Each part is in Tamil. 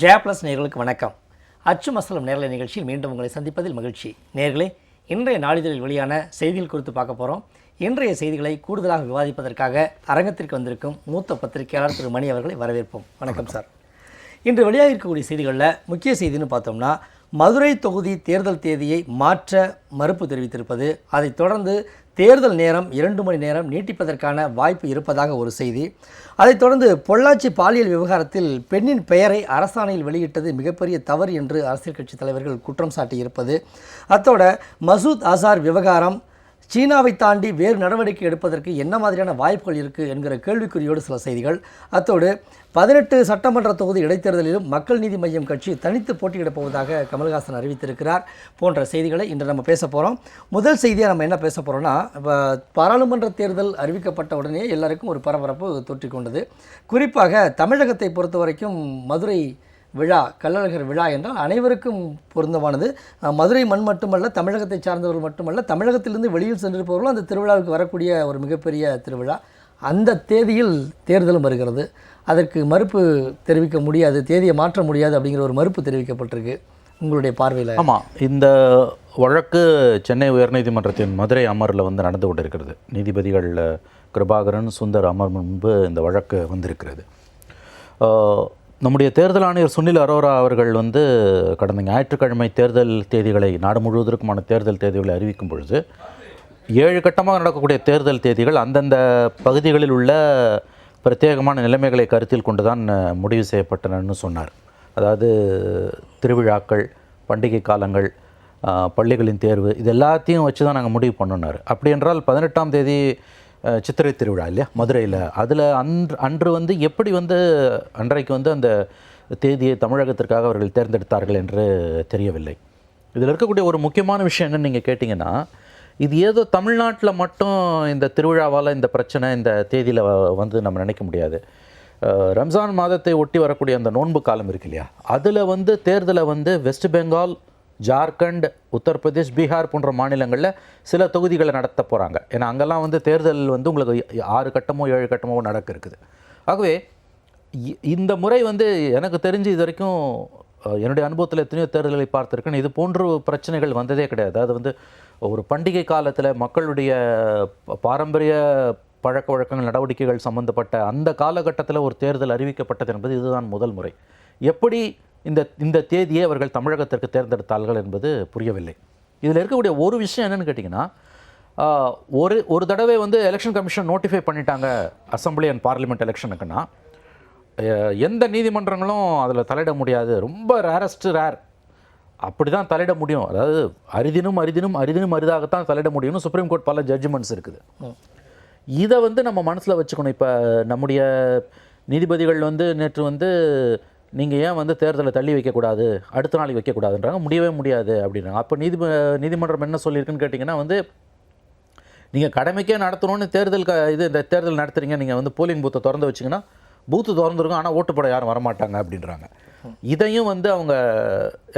ஜெயா ப்ளஸ் நேர்களுக்கு வணக்கம். அச்சு மசலம் நேரலை நிகழ்ச்சியில் மீண்டும் உங்களை சந்திப்பதில் மகிழ்ச்சி. நேர்களே இன்றைய நாளிதழில் வெளியான செய்திகள் குறித்து பார்க்க போகிறோம் இன்றைய செய்திகளை கூடுதலாக விவாதிப்பதற்காக அரங்கத்திற்கு வந்திருக்கும் மூத்த பத்திரிகையாளர் திரு மணி அவர்களை வரவேற்போம். வணக்கம் சார். இன்று வெளியாக இருக்கக்கூடிய செய்திகளில் முக்கிய செய்தின்னு பார்த்தோம்னா மதுரை தொகுதி தேர்தல் தேதியை மாற்ற மறுப்பு தெரிவித்திருப்பது அதைத் தொடர்ந்து தேர்தல் நேரம் இரண்டு மணி நேரம் நீட்டிப்பதற்கான வாய்ப்பு இருப்பதாக ஒரு செய்தி. அதைத் தொடர்ந்து பொள்ளாச்சி பாலியல் விவகாரத்தில் பெண்ணின் பெயரை அரசாணையில் வெளியிட்டது மிகப்பெரிய தவறு என்று அரசியல் கட்சி தலைவர்கள் குற்றம் சாட்டியிருப்பது. அத்தோட மசூத் அசார் விவகாரம் சீனாவை தாண்டி வேறு நடவடிக்கை எடுப்பதற்கு என்ன மாதிரியான வாய்ப்புகள் இருக்குது என்கிற கேள்விக்குறியோடு சில செய்திகள். அத்தோடு பதினெட்டு சட்டமன்ற தொகுதி இடைத்தேர்தலிலும் மக்கள் நீதி மய்யம் கட்சி தனித்து போட்டியிடப் போவதாக கமல்ஹாசன் அறிவித்திருக்கிறார் போன்ற செய்திகளை இன்று நம்ம பேச போகிறோம் முதல் செய்தியாக நம்ம என்ன பேச போகிறோம்னா இப்போ பாராளுமன்ற தேர்தல் அறிவிக்கப்பட்ட உடனே எல்லாருக்கும் ஒரு பரபரப்பு தொற்றிக்கொண்டது குறிப்பாக தமிழகத்தை பொறுத்த வரைக்கும் மதுரை விழா கள்ளழகர் விழா என்றால் அனைவருக்கும் பொருந்தமானது. மதுரை மண் மட்டுமல்ல தமிழகத்தை சார்ந்தவர்கள் மட்டுமல்ல தமிழகத்திலிருந்து வெளியில் சென்றிருப்பவர்களும் அந்த திருவிழாவுக்கு வரக்கூடிய ஒரு மிகப்பெரிய திருவிழா. அந்த தேதியில் தேர்தலும் வருகிறது. அதற்கு மறுப்பு தெரிவிக்க முடியாது தேதியை மாற்ற முடியாது அப்படிங்கிற ஒரு மறுப்பு தெரிவிக்கப்பட்டிருக்கு உங்களுடைய பார்வையில். ஆமாம் இந்த வழக்கு சென்னை உயர்நீதிமன்றத்தின் மதுரை அமரில் வந்து நடந்து கொண்டிருக்கிறது. நீதிபதிகள் கிருபாகரன் சுந்தர் அமர் முன்பு இந்த வழக்கு வந்திருக்கிறது. நம்முடைய தேர்தல் ஆணையர் சுனில் அரோரா அவர்கள் வந்து கடந்த ஞாயிற்றுக்கிழமை தேர்தல் தேதிகளை நாடு முழுவதற்குமான தேர்தல் தேதிகளை அறிவிக்கும் பொழுது ஏழு கட்டமாக நடக்கக்கூடிய தேர்தல் தேதிகள் அந்தந்த பகுதிகளில் உள்ள பிரத்யேகமான நிலைமைகளை கருத்தில் கொண்டு தான் முடிவு செய்யப்பட்டனன்னு சொன்னார். அதாவது திருவிழாக்கள் பண்டிகை காலங்கள் பள்ளிகளின் தேர்வு இது எல்லாத்தையும் வச்சு தான் நாங்கள் முடிவு பண்ணோன்னார். அப்படி என்றால் பதினெட்டாம் தேதி சித்திரை திருவிழா இல்லையா? மதுரையில். அதில் அன்று அன்று வந்து எப்படி வந்து அன்றைக்கு வந்து அந்த தேதியை தமிழகத்திற்காக அவர்கள் தேர்ந்தெடுத்தார்கள் என்று தெரியவில்லை. இதில் இருக்கக்கூடிய ஒரு முக்கியமான விஷயம் என்னன்னு நீங்கள் கேட்டிங்கன்னா இது ஏதோ தமிழ்நாட்டில் மட்டும் இந்த திருவிழாவால் இந்த பிரச்சனை இந்த தேதியில் வந்து நம்ம நினைக்க முடியாது. ரம்ஜான் மாதத்தை ஒட்டி வரக்கூடிய அந்த நோன்பு காலம் இருக்கு இல்லையா? அதில் வந்து தேர்தலை வந்து வெஸ்ட் பெங்கால் ஜார்க்கண்ட் உத்தரப்பிரதேஷ் பீகார் போன்ற மாநிலங்களில் சில தொகுதிகளை நடத்த போகிறாங்க ஏன்னா அங்கெல்லாம் வந்து தேர்தல் வந்து உங்களுக்கு ஆறு கட்டமோ ஏழு கட்டமோ நடக்க இருக்குது. ஆகவே இ- இந்த முறை வந்து எனக்கு தெரிஞ்சு இது வரைக்கும் என்னுடைய அனுபவத்தில் எத்தனையோ தேர்தல்களை பார்த்துருக்கேன். இது போன்ற பிரச்சனைகள் வந்ததே கிடையாது. அது வந்து ஒரு பண்டிகை காலத்தில் மக்களுடைய பாரம்பரிய பழக்க வழக்கங்கள் நடவடிக்கைகள் சம்பந்தப்பட்ட அந்த காலகட்டத்தில் ஒரு தேர்தல் அறிவிக்கப்பட்டது என்பது இதுதான் முதல் முறை. எப்படி இந்த இந்த தேதியை அவர்கள் தமிழகத்திற்கு தேர்ந்தெடுத்தார்கள் என்பது புரியவில்லை. இதில் இருக்கக்கூடிய ஒரு விஷயம் என்னென்னு கேட்டிங்கன்னா ஒரு ஒரு தடவை வந்து எலெக்ஷன் கமிஷன் நோட்டிஃபை பண்ணிட்டாங்க அசம்பிளி அண்ட் பார்லிமெண்ட் எலெக்ஷனுக்குன்னா எந்த நீதிமன்றங்களும் அதில் தலையிட முடியாது. ரொம்ப ரேரஸ்ட் ரேர் அப்படி தான் தலையிட முடியும். அதாவது அரிதினும் அரிதினும் அரிதினும் அரிதாகத்தான் தலையிட முடியும்னு சுப்ரீம் கோர்ட் பல ஜட்ஜ்மெண்ட்ஸ் இருக்குது. இதை வந்து நம்ம மனசில் வச்சுக்கணும். இப்போ நம்முடைய நீதிபதிகள் வந்து நேற்று வந்து நீங்கள் ஏன் வந்து தேர்தலை தள்ளி வைக்கக்கூடாது? அடுத்த நாளைக்கு வைக்கக்கூடாதுன்றாங்க. முடியவே முடியாது அப்படின்றாங்க. அப்போ நீதி நீதிமன்றம் என்ன சொல்லியிருக்குன்னு கேட்டிங்கன்னா வந்து நீங்கள் கடமைக்கே நடத்தணும்னு தேர்தல் க இது இந்த தேர்தல் நடத்துறீங்க. நீங்கள் வந்து போலிங் பூத்தை திறந்து வச்சிங்கன்னா பூத்து திறந்துருக்கும் ஆனால் ஓட்டு போட யாரும் வரமாட்டாங்க அப்படின்றாங்க. இதையும் வந்து அவங்க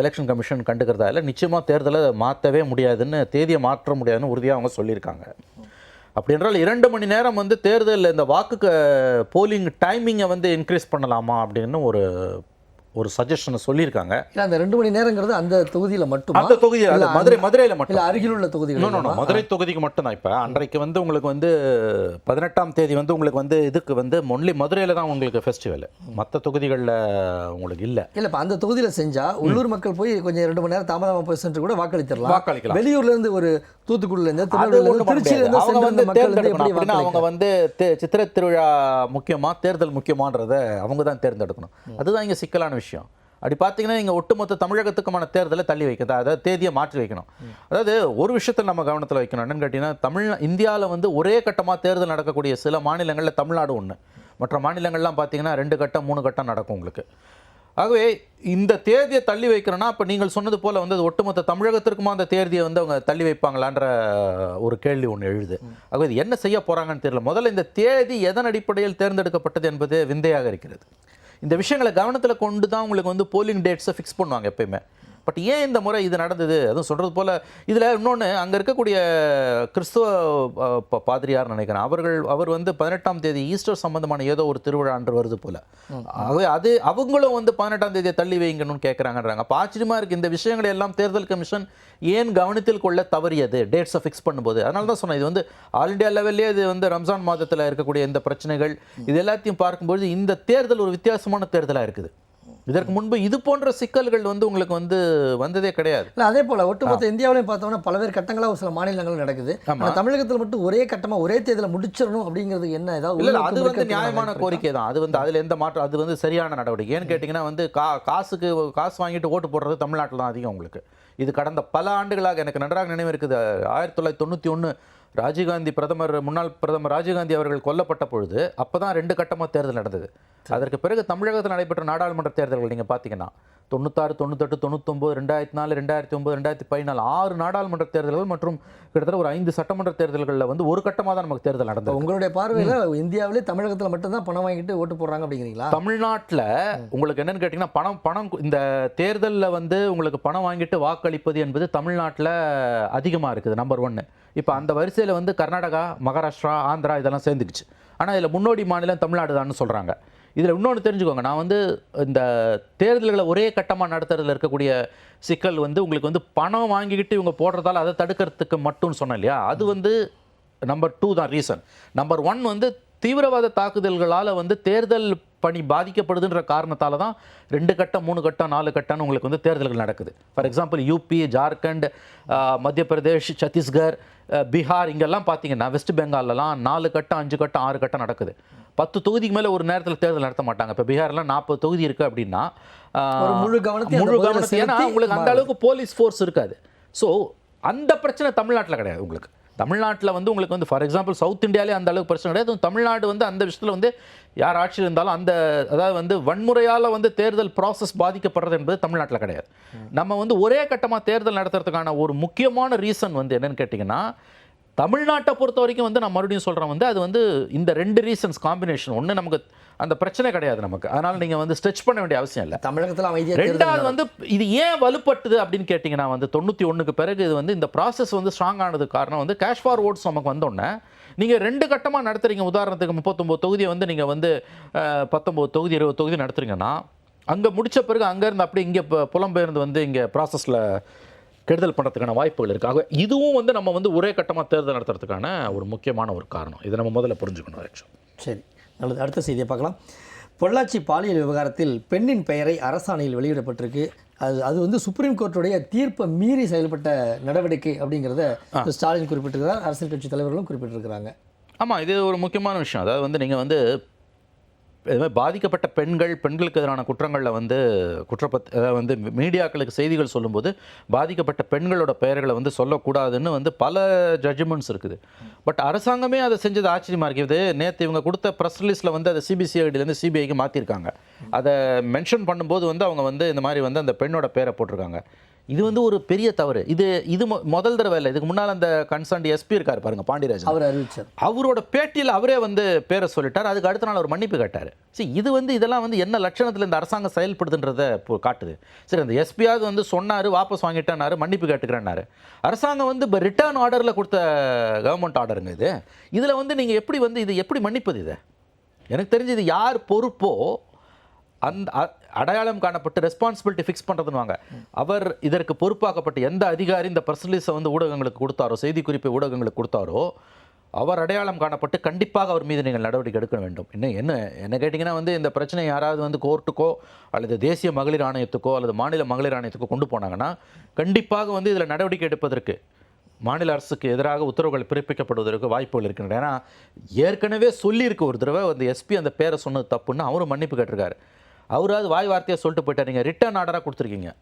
எலெக்ஷன் கமிஷன் கண்டுக்கிறதா இல்லை நிச்சயமாக தேர்தலை மாற்றவே முடியாதுன்னு தேதியை மாற்ற முடியாதுன்னு உறுதியாக அவங்க சொல்லியிருக்காங்க. அப்படி என்றால் இரண்டு மணி நேரம் வந்து தேர்தல் இந்த வாக்குக்கு போலிங் டைமிங்கை வந்து இன்க்ரீஸ் பண்ணலாமா அப்படின்னு ஒரு ஒரு சஜஷனை சொல்லியிருக்காங்க. இல்லை அந்த ரெண்டு மணி நேரங்கிறது அந்த தொகுதியில் மட்டுமா? அந்த தொகுதி அது இல்ல, மதுரை மதுரையில் மட்டும். இல்லை no, no. தொகுதிகள் மதுரை தொகுதிக்கு மட்டும்தான் இப்போ. அன்றைக்கு வந்து உங்களுக்கு வந்து பதினெட்டாம் தேதி வந்து உங்களுக்கு வந்து இதுக்கு வந்து ஒன்லி மதுரையில் தான் உங்களுக்கு ஃபெஸ்டிவல் மற்ற தொகுதிகளில் உங்களுக்கு இல்லை. இல்லை இப்போ அந்த தொகுதியில் செஞ்சா உள்ளூர் மக்கள் போய் கொஞ்சம் ரெண்டு மணி நேரம் தாமதமாக போய் சென்று கூட வாக்களித்திடலாம் வாக்களிக்கலாம். வெளியூர்ல இருந்து ஒரு தூத்துக்குடியில இருந்து அது திருநெல்வேலியில ஒண்ணும் இருந்து பண்ண திருச்சியில முடியாது. இருந்து அவங்க வந்து தேர்ந்தெடுக்கணும். அவங்க வந்து சித்திரை திருவிழா முக்கியமா தேர்தல் முக்கியமான்றதை அவங்க தான் தேர்ந்தெடுக்கணும். அதுதான் இங்கே சிக்கலான விஷயம். அப்படி பார்த்தீங்கன்னா நீங்கள் ஒட்டுமொத்த தமிழகத்துக்குமான தேர்தலை தள்ளி வைக்கிறது அதாவது தேதியை மாற்றி வைக்கணும். அதாவது ஒரு விஷயத்தில் நம்ம கவனத்தில் வைக்கணும். என்னன்னு கேட்டிங்கன்னா தமிழ் இந்தியாவில் வந்து ஒரே கட்டமாக தேர்தல் நடக்கக்கூடிய சில மாநிலங்களில் தமிழ்நாடு ஒன்று மற்ற மாநிலங்கள்லாம் பார்த்தீங்கன்னா ரெண்டு கட்டம் மூணு கட்டம் நடக்கும் உங்களுக்கு. ஆகவே இந்த தேதியை தள்ளி வைக்கிறோன்னா அப்போ நீங்கள் சொன்னது போல் வந்து ஒட்டுமொத்த தமிழகத்திற்குமா அந்த தேதியை வந்து அவங்க தள்ளி வைப்பாங்களான்ற ஒரு கேள்வி ஒன்று எழுது. ஆகவே இது என்ன செய்ய போகிறாங்கன்னு தெரியல. முதல்ல இந்த தேதி எதன் அடிப்படையில் தேர்ந்தெடுக்கப்பட்டது என்பது விந்தையாக இருக்கிறது. இந்த விஷயங்களை கவனத்தில் கொண்டு தான் உங்களுக்கு வந்து போலிங் டேட்ஸை ஃபிக்ஸ் பண்ணுவாங்க எப்பயுமே. பட் ஏன் இந்த முறை இது நடந்தது? அதுவும் சொல்கிறது போல் இதில் இன்னொன்று அங்கே இருக்கக்கூடிய கிறிஸ்துவ பாதிரியார் நினைக்கிறேன். அவர்கள் அவர் வந்து பதினெட்டாம் தேதி ஈஸ்டர் சம்பந்தமான ஏதோ ஒரு திருவிழா அன்று வருது போல். அது அவங்களும் வந்து பதினெட்டாம் தேதியை தள்ளி வைங்கன்னு கேட்குறாங்கன்றாங்க அப்போ ஆச்சரியமாக இருக்குது இந்த விஷயங்களை எல்லாம் தேர்தல் கமிஷன் ஏன் கவனத்தில் கொள்ள தவறியது? டேட்ஸை ஃபிக்ஸ் பண்ணும்போது. அதனால தான் சொன்னேன் இது வந்து ஆல் இண்டியா லெவல்லே இது வந்து ரம்ஜான் மாதத்தில் இருக்கக்கூடிய இந்த பிரச்சனைகள் இது எல்லாத்தையும் பார்க்கும்பொழுது இந்த தேர்தல் ஒரு வித்தியாசமான தேர்தலாக இருக்குது. இதற்கு முன்பு இது போன்ற சிக்கல்கள் வந்து உங்களுக்கு வந்து வந்ததே கிடையாது. இல்லை அதே போல் ஒட்டுமொத்த இந்தியாவிலையும் பார்த்தோம்னா பல்வேறு கட்டங்களாக ஒரு சில மாநிலங்கள் நடக்குது. தமிழகத்தில் மட்டும் ஒரே கட்டமாக ஒரே தேர்தலை முடிச்சிடணும் அப்படிங்கிறது என்ன? ஏதாவது இல்ல அது வந்து நியாயமான? கோரிக்கை தான். அது வந்து அதுல எந்த மாற்றம் அது வந்து சரியான நடவடிக்கை. ஏன்னு கேட்டிங்கன்னா வந்து கா காசுக்கு காசு வாங்கிட்டு ஓட்டு போடுறது தமிழ்நாட்டில் தான் அதிகம் உங்களுக்கு. இது கடந்த பல ஆண்டுகளாக எனக்கு நன்றாக நினைவு இருக்குது. ஆயிரத்தி தொள்ளாயிரத்தி தொண்ணூற்றி ஒன்று ராஜீவ்காந்தி பிரதமர் முன்னாள் பிரதமர் ராஜீவ்காந்தி அவர்கள் கொல்லப்பட்ட பொழுது அப்போ தான் ரெண்டு கட்டமாக தேர்தல் நடந்தது. அதற்கு பிறகு தமிழகத்தில் நடைபெற்ற நாடாளுமன்ற தேர்தல்கள் நீங்கள் பார்த்தீங்கன்னா தொண்ணூத்தாறு தொண்ணூத்தெட்டு தொண்ணூத்தொம்பது ரெண்டாயிரத்தி நாலு ரெண்டாயிரத்தி ஒம்பது ரெண்டாயிரத்தி பதினாலு ஆறு நாடாளுமன்ற தேர்தல்கள் மற்றும் கிட்டத்தட்ட ஒரு ஐந்து சட்டமன்ற தேர்தல்களில் வந்து ஒரு கட்டமாக தான் நமக்கு தேர்தல் நடந்தது. உங்களுடைய பார்வையில் இந்தியாவிலே தமிழகத்தில் மட்டும்தான் பணம் வாங்கிட்டு ஓட்டு போடுறாங்க அப்படிங்கிறீங்களா? தமிழ்நாட்டில் உங்களுக்கு என்னன்னு கேட்டிங்கன்னா பணம் பணம் இந்த தேர்தலில் வந்து உங்களுக்கு பணம் வாங்கிட்டு வாக்களிப்பது என்பது தமிழ்நாட்டில் அதிகமாக இருக்குது நம்பர் ஒன்று இப்போ அந்த வரிசையில் வந்து கர்நாடகா மகாராஷ்டிரா ஆந்திரா இதெல்லாம் சேர்ந்துக்குச்சு. ஆனால் இதில் முன்னோடி மாநிலம் தமிழ்நாடு தான் சொல்கிறாங்க இதில் இன்னொன்று தெரிஞ்சுக்கோங்க. நான் வந்து இந்த தேர்தல்களை ஒரே கட்டமாக நடத்துறதுல இருக்கக்கூடிய சிக்கல் வந்து உங்களுக்கு வந்து பணம் வாங்கிக்கிட்டு இவங்க போடுறதால அதை தடுக்கிறதுக்கு மட்டும்னு சொன்னேன் இல்லையா? அது வந்து நம்பர் டூ தான் ரீசன் நம்பர் ஒன் வந்து தீவிரவாத தாக்குதல்களால் வந்து தேர்தல் பணி பாதிக்கப்படுதுன்ற காரணத்தால தான் ரெண்டு கட்டம் மூணு கட்டம் நாலு கட்டம்னு உங்களுக்கு வந்து தேர்தல்கள் நடக்குது. ஃபார் எக்ஸாம்பிள் யூபி ஜார்க்கண்ட் மத்திய பிரதேஷ் சத்தீஸ்கர் பீகார் இங்கெல்லாம் பார்த்தீங்கன்னா வெஸ்ட் பெங்கால்லலாம் நாலு கட்டம் அஞ்சு கட்டம் ஆறு கட்டம் நடக்குது. பத்து தொகுதிக்கு மேலே ஒரு நேரத்தில் தேர்தல் நடத்த மாட்டாங்க. இப்போ பீகார்லாம் நாற்பது தொகுதி இருக்குது அப்படின்னா முழு கவனத்தையும் அந்த முழு கவனத்தை ஏன்னா உங்களுக்கு அந்த. அளவுக்கு போலீஸ் ஃபோர்ஸ் இருக்காது. ஸோ அந்த பிரச்சனை தமிழ்நாட்டில் கிடையாது உங்களுக்கு. தமிழ்நாட்டில் வந்து உங்களுக்கு வந்து ஃபார் எக்ஸாம்பிள் சவுத் இந்தியாலே அந்த அளவுக்கு பிரச்சனை கிடையாது. தமிழ்நாடு வந்து அந்த விஷயத்தில் வந்து யார் ஆட்சியில் இருந்தாலும் அந்த அதாவது வந்து வன்முறையால் வந்து தேர்தல் ப்ராசஸ் பாதிக்கப்படுறது என்பது தமிழ்நாட்டில் கிடையாது. நம்ம வந்து ஒரே கட்டமாக தேர்தல் நடத்துறதுக்கான ஒரு முக்கியமான ரீசன் வந்து என்னன்னு கேட்டிங்கன்னா தமிழ்நாட்டை பொறுத்த வரைக்கும் வந்து நான் மறுபடியும் சொல்கிறேன் வந்து அது வந்து இந்த ரெண்டு ரீசன்ஸ் காம்பினேஷன் ஒன்று நமக்கு அந்த பிரச்சனை கிடையாது நமக்கு. அதனால் நீங்கள் வந்து ஸ்ட்ரெச் பண்ண வேண்டிய அவசியம் இல்லை. தமிழகத்தில் ரெண்டாவது வந்து இது ஏன் வலுப்பட்டுது அப்படின்னு கேட்டிங்கன்னா வந்து தொண்ணூற்றி ஒன்றுக்கு பிறகு இது வந்து இந்த ப்ராசஸ் வந்து ஸ்ட்ராங் ஆனதுக்கு காரணம் வந்து கேஷ் ஃபார் ஓட்ஸ் நமக்கு வந்தோடனே நீங்கள் ரெண்டு கட்டமாக நடத்துறீங்க. உதாரணத்துக்கு முப்பத்தொம்போது தொகுதியை வந்து நீங்கள் வந்து பத்தொம்போது தொகுதி இருபது தொகுதி நடத்துறீங்கன்னா அங்கே முடிச்ச பிறகு அங்கேருந்து அப்படியே இங்கே புலம்பெயர்ந்து வந்து இங்கே ப்ராசஸில் கெடுதல் பண்ணுறதுக்கான வாய்ப்புகள் இருக்குது ஆக இதுவும் வந்து நம்ம வந்து ஒரே கட்டமாக தேர்தல் நடத்துறதுக்கான ஒரு முக்கியமான ஒரு காரணம். இதை நம்ம முதல்ல புரிஞ்சுக்கணும் ஆக்சுவலி சரி. நல்லது. அடுத்த செய்தியை பார்க்கலாம். பொள்ளாச்சி பாலியல் விவகாரத்தில் பெண்ணின் பெயரை அரசாணையில் வெளியிடப்பட்டிருக்கு. அது அது வந்து சுப்ரீம் கோர்ட்டுடைய தீர்ப்பை மீறி செயல்பட்ட நடவடிக்கை அப்படிங்கிறத ஸ்டாலின் குறிப்பிட்டிருக்கிறார். அரசியல் கட்சி தலைவர்களும் குறிப்பிட்டிருக்கிறாங்க. ஆமாம் இது ஒரு முக்கியமான விஷயம். அதாவது வந்து நீங்கள் வந்து இது மாதிரி பாதிக்கப்பட்ட பெண்கள் பெண்களுக்கு எதிரான குற்றங்களில் வந்து குற்றப்பத் அதாவது வந்து மீடியாக்களுக்கு செய்திகள் சொல்லும்போது பாதிக்கப்பட்ட பெண்களோட பெயர்களை வந்து சொல்லக்கூடாதுன்னு வந்து பல ஜட்ஜ்மெண்ட்ஸ் இருக்குது. பட் அரசாங்கமே அதை செஞ்சது ஆச்சரியமாக இருக்குது. நேற்று இவங்க கொடுத்த ப்ரெஸ் ரிலீஸில் வந்து அதை சிபிசிஐடிலேருந்து சிபிஐக்கு மாற்றிருக்காங்க அதை மென்ஷன் பண்ணும்போது வந்து அவங்க வந்து இந்த மாதிரி வந்து அந்த பெண்ணோட பேரை போட்டிருக்காங்க. இது வந்து ஒரு பெரிய தவறு. இது இது முதல் தடவை இல்லை. இதுக்கு முன்னால் அந்த கன்சர்ன்ட் எஸ்பி இருக்கார் பாருங்க பாண்டியராஜன். அவர் அறிவிச்சார். அவரோட பேட்டியில் அவரே வந்து பேரை சொல்லிட்டார். அதுக்கு அடுத்த நாள் அவர் மன்னிப்பு கேட்டார். சரி இது வந்து இதெல்லாம் வந்து என்ன லட்சணத்தில் இந்த அரசாங்கம் செயல்படுதுன்றத காட்டுது. சரி அந்த எஸ்பியாவது வந்து சொன்னார் வாபஸ் வாங்கிட்டேன்னாரு மன்னிப்பு கேட்டுக்கிறேன்னாரு. அரசாங்கம் வந்து இப்போ ரிட்டர்ன் ஆர்டரில் கொடுத்த கவர்மெண்ட் ஆர்டருங்க இது. இதில் வந்து நீங்கள் எப்படி வந்து இது எப்படி மன்னிப்பது இதை? எனக்கு தெரிஞ்சு இது யார் பொறுப்போ அந்த அ- அடையாளம் காணப்பட்டு ரெஸ்பான்சிபிலிட்டி ஃபிக்ஸ் பண்ணுறதுன்னு அவர் இதற்கு பொறுப்பாக்கப்பட்ட எந்த அதிகாரி இந்த பர்சனலிஸை வந்து ஊடகங்களுக்கு கொடுத்தாரோ செய்திக்குறிப்பை ஊடகங்களுக்கு கொடுத்தாரோ அவர் அடையாளம் காணப்பட்டு கண்டிப்பாக அவர் மீது நீங்கள் நடவடிக்கை எடுக்க வேண்டும். இன்னும் என்ன என்ன கேட்டிங்கன்னா வந்து இந்த பிரச்சனை யாராவது வந்து கோர்ட்டுக்கோ அல்லது தேசிய மகளிர் ஆணையத்துக்கோ அல்லது மாநில மகளிர் ஆணையத்துக்கோ கொண்டு போனாங்கன்னா கண்டிப்பாக வந்து இதில் நடவடிக்கை எடுப்பதற்கு மாநில அரசுக்கு எதிராக உத்தரவுகள் பிறப்பிக்கப்படுவதற்கு வாய்ப்புகள் இருக்கின்றன. ஏன்னா ஏற்கனவே சொல்லியிருக்கு ஒரு தடவை அந்த எஸ்பி அந்த பேரை சொன்னது தப்புன்னு அவரும் மன்னிப்பு கேட்டிருக்காரு. அவராவது வாய் வார்த்தையாக சொல்லிட்டு போயிட்டார். நீங்கள் ரிட்டர்ன் ஆர்டராக கொடுத்துருக்கீங்க.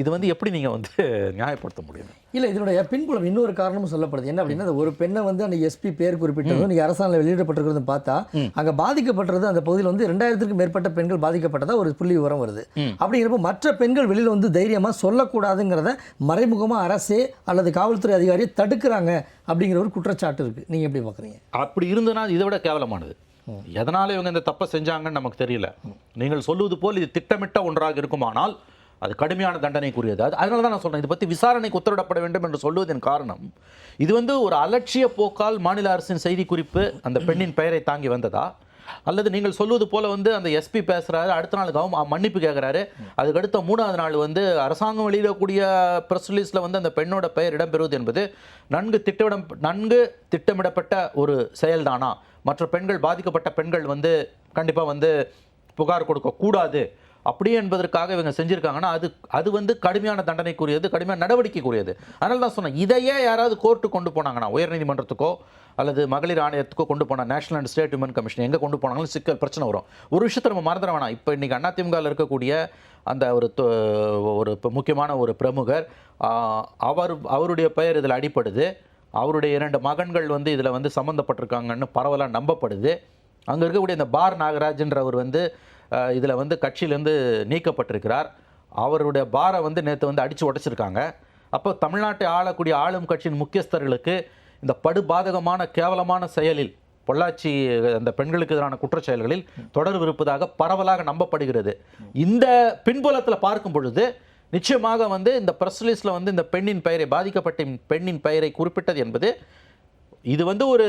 இது வந்து எப்படி நீங்கள் வந்து நியாயப்படுத்த முடியும்? இல்லை இதனுடைய பின்புலம் இன்னொரு காரணமும் சொல்லப்படுது. என்ன அப்படின்னா ஒரு பெண்ணை வந்து அந்த எஸ்பி பேர் குறிப்பிட்டதும் நீங்கள் அரசாணையில் வெளியிடப்பட்டிருக்கிறது பார்த்தா அங்கே பாதிக்கப்பட்டது அந்த பகுதியில் வந்து ரெண்டாயிரத்துக்கும் மேற்பட்ட பெண்கள் பாதிக்கப்பட்டதா ஒரு புள்ளி விவரம் வருது. அப்படிங்கிறப்ப மற்ற பெண்கள் வெளியில் வந்து தைரியமாக சொல்லக்கூடாதுங்கிறத மறைமுகமாக அரசே அல்லது காவல்துறை அதிகாரியை தடுக்கிறாங்க அப்படிங்கிற ஒரு குற்றச்சாட்டு இருக்குது நீங்கள் எப்படி பார்க்குறீங்க அப்படி இருந்ததுன்னா இதை விட கேவலமானது. எதனால் இவங்க இந்த தப்பை செஞ்சாங்கன்னு நமக்கு தெரியல. நீங்கள் சொல்லுவது போல் இது திட்டமிட்ட ஒன்றாக இருக்குமானால் அது கடுமையான தண்டனைக்குரியது அது அதனால தான் நான் சொல்கிறேன் இதை பற்றி விசாரணைக்கு உத்தரவிடப்பட வேண்டும் என்று சொல்லுவதன் காரணம் இது வந்து ஒரு அலட்சிய போக்கால் மாநில அரசின் செய்திக்குறிப்பு அந்த பெண்ணின் பெயரை தாங்கி வந்ததா? அல்லது நீங்கள் சொல்வது போல வந்து அந்த எஸ்பி பேசுகிறாரு அடுத்த நாள் கவர்மெண்ட் மன்னிப்பு கேட்குறாரு அதுக்கு அடுத்த மூணாவது நாள் வந்து அரசாங்கம் வெளியிடக்கூடிய ப்ரெஸ் ரிலீஸில் வந்து அந்த பெண்ணோட பெயர் இடம்பெறுவது என்பது நன்கு திட்டமிடம் நன்கு திட்டமிடப்பட்ட ஒரு செயல்தானா? மற்ற பெண்கள் பாதிக்கப்பட்ட பெண்கள் வந்து கண்டிப்பாக வந்து புகார் கொடுக்கக்கூடாது அப்படி என்பதற்காக இவங்க செஞ்சுருக்காங்கன்னா அது அது வந்து கடுமையான தண்டனைக்குரியது கடுமையான நடவடிக்கைக்குரியது. அதனால தான் சொன்னேன் இதையே யாராவது கோர்ட்டு கொண்டு போனாங்கன்னா உயர்நீதிமன்றத்துக்கோ அல்லது மகளிர் ஆணையத்துக்கோ கொண்டு போனால் national and state women commission எங்கே கொண்டு போனாலும் சிக்கல் பிரச்சனை வரும். ஒரு விஷயத்தை நம்ம மறந்துட வேணாம். இப்போ இன்றைக்கி அதிமுகவில் இருக்கக்கூடிய அந்த ஒரு தொ- ஒரு இப்போ முக்கியமான ஒரு பிரமுகர் அவர் அவருடைய பெயர் இதில் அடிப்படுது அவருடைய இரண்டு மகன்கள் வந்து இதில் வந்து சம்மந்தப்பட்டிருக்காங்கன்னு பரவலாக நம்பப்படுது. அங்கே இருக்கக்கூடிய இந்த பார் நாகராஜன்றவர் வந்து இதில் வந்து கட்சியிலேருந்து நீக்கப்பட்டிருக்கிறார். அவருடைய பாரை வந்து நேற்று வந்து அடித்து உடைச்சிருக்காங்க. அப்போ தமிழ்நாட்டை ஆளக்கூடிய ஆளும் கட்சியின் முக்கியஸ்தர்களுக்கு இந்த படுபாதகமான கேவலமான செயலில் பொள்ளாச்சி அந்த பெண்களுக்கு எதிரான குற்றச்செயல்களில் தொடர்பு இருப்பதாக பரவலாக நம்பப்படுகிறது. இந்த பின்புலத்தில் பார்க்கும் பொழுது நிச்சயமாக வந்து இந்த ப்ரெஸ் ரிலீஸில் வந்து இந்த பெண்ணின் பெயரை பாதிக்கப்பட்ட பெண்ணின் பெயரை குறிப்பிட்டது என்பது இது வந்து ஒரு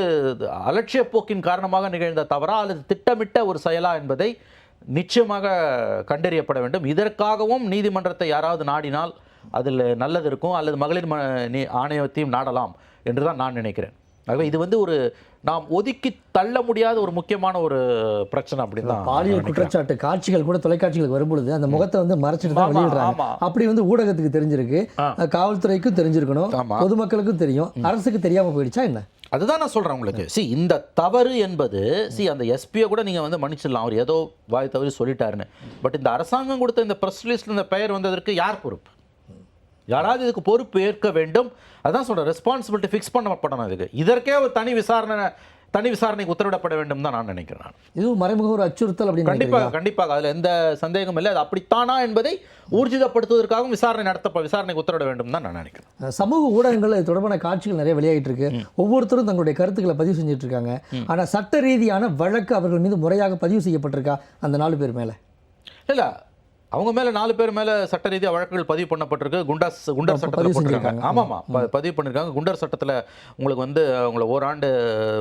அலட்சிய போக்கின் காரணமாக நிகழ்ந்த தவறா அல்லது திட்டமிட்ட ஒரு செயலா என்பதை நிச்சயமாக கண்டறியப்பட வேண்டும். இதற்காகவும் நீதிமன்றத்தை யாராவது நாடினால் அதில் நல்லது இருக்கும் அல்லது மகளிர் ம ஆணையத்தையும் நாடலாம் என்று தான் நான் நினைக்கிறேன். ஆகவே இது வந்து ஒரு நாம் ஒதுக்கி தள்ள முடியாத ஒரு முக்கியமான ஒரு பிரச்சனை அப்படின்னு தான் பாலியல். குற்றச்சாட்டு காட்சிகள் கூட தொலைக்காட்சிகளுக்கு வரும்பொழுது அந்த முகத்தை வந்து மறைச்சிட்டு தான் வெளியிடுறாங்க. அப்படி வந்து ஊடகத்துக்கு தெரிஞ்சிருக்கு. காவல்துறைக்கும் தெரிஞ்சிருக்கணும். பொதுமக்களுக்கும் தெரியும். அரசுக்கு தெரியாம போயிடுச்சா என்ன? அதுதான் நான் சொல்கிறேன் உங்களுக்கு. சி இந்த தவறு என்பது சி அந்த எஸ்பியை கூட நீங்கள் வந்து மன்னிச்சிடலாம். அவர் ஏதோ வாய் தவறி சொல்லிட்டாருன்னு. பட் இந்த அரசாங்கம் கொடுத்த இந்த ப்ரெஸ் ரிலீஸில் இந்த பெயர் வந்ததற்கு யார் பொறுப்பு? யாராவது இதுக்கு பொறுப்பு ஏற்க வேண்டும். அதான் சொல்கிறேன் ரெஸ்பான்சிபிலிட்டி ஃபிக்ஸ் பண்ணப்படணும் இதுக்கு. இதற்கே ஒரு தனி விசாரணை தனி விசாரணைக்கு உத்தரவிடப்பட வேண்டும் தான் நான் நினைக்கிறேன் நான். இதுவும் மறைமுக ஒரு அச்சுறுத்தல் அப்படின்னு கண்டிப்பாக? கண்டிப்பாக. அதில் எந்த சந்தேகமும் இல்லை. அது அப்படித்தானா என்பதை ஊர்ஜிதப்படுத்துவதற்காகவும் விசாரணை நடத்த விசாரணைக்கு உத்தரவிட வேண்டும் தான் நான் நினைக்கிறேன். சமூக ஊடகங்கள் இது தொடர்பான காட்சிகள் நிறைய வெளியாகிட்டு இருக்கு. ஒவ்வொருத்தரும் தங்களுடைய கருத்துக்களை பதிவு செஞ்சுட்டு இருக்காங்க. ஆனா சட்ட ரீதியான வழக்கு அவர்கள் மீது முறையாக பதிவு செய்யப்பட்டிருக்கா? அந்த நாலு பேர் மேல. இல்ல. அவங்க மேல நாலு பேர் மேல சட்ட ரீதியா வழக்குகள் பதிவு பண்ணப்பட்டிருக்கு. குண்டாஸ் குண்டர் சட்டத்தில் போட்டிருக்காங்க. செஞ்சிருக்காங்க. ஆமாமா. ப- பதிவு பண்ணிருக்காங்க. குண்டர் சட்டத்துல உங்களுக்கு வந்து அவங்கள ஓராண்டு